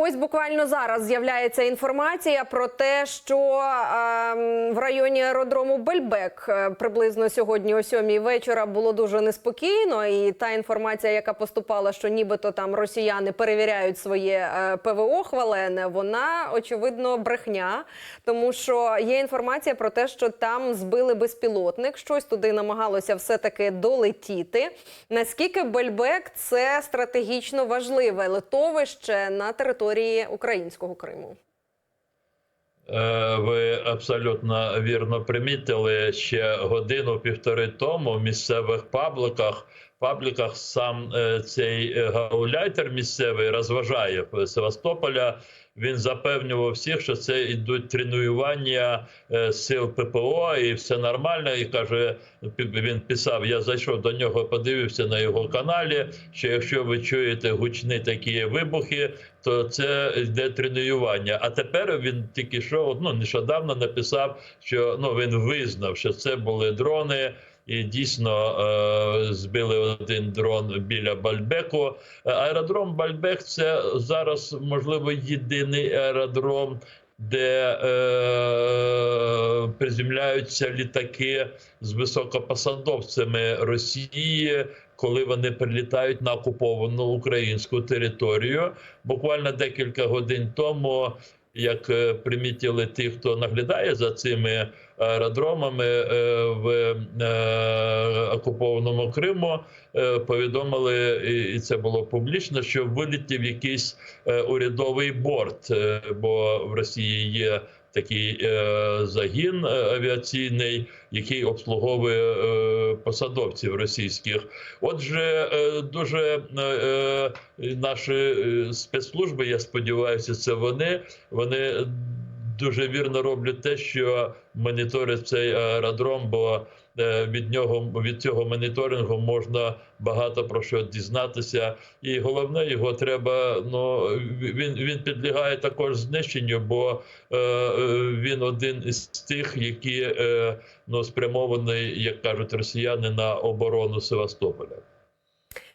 Ось буквально зараз з'являється інформація про те, що ем, в районі аеродрому Бельбек е, приблизно сьогодні о сьомій вечора було дуже неспокійно. І та інформація, яка поступала, що нібито там росіяни перевіряють своє е, ПВО хвалене, вона очевидно брехня, тому що є інформація про те, що там збили безпілотник, щось туди намагалося все таки долетіти. Наскільки Бельбек це стратегічно важливе литовище на території українського Криму? Е, Ви абсолютно вірно примітили ще годину-півтори тому в місцевих пабликах. Пабліках сам е, цей е, гауляйтер місцевий розважає Севастополя. Він запевнював всіх, що це йдуть тренування е, сил ППО, і все нормально. І каже, він писав: я зайшов до нього, подивився на його каналі. Що якщо ви чуєте гучні такі вибухи, то це йде тренування. А тепер він тільки що ну нещодавно написав, що ну він визнав, що це були дрони. І дійсно е, збили один дрон біля Бальбеку. Е, Аеродром Бальбек це зараз можливо єдиний аеродром, де е, приземляються літаки з високопосадовцями Росії, коли вони прилітають на окуповану українську територію. Буквально декілька годин тому. Як е, примітили ті, хто наглядає за цими аеродромами е, в е, окупованому Криму, повідомили, і- це було публічно, що вилетів якийсь урядовий борт, бо в Росії є такий е, загін е, авіаційний, який обслуговує е, посадовців російських. Отже, е, дуже е, е, наші е, спецслужби, я сподіваюся, це вони. Вони дуже вірно роблять те, що моніторять цей аеродром, бо е, від нього від цього моніторингу можна багато про що дізнатися. І головне, його треба. Ну він він підлягає також знищенню, бо е, він один із тих, які е, ну спрямований, як кажуть росіяни, на оборону Севастополя.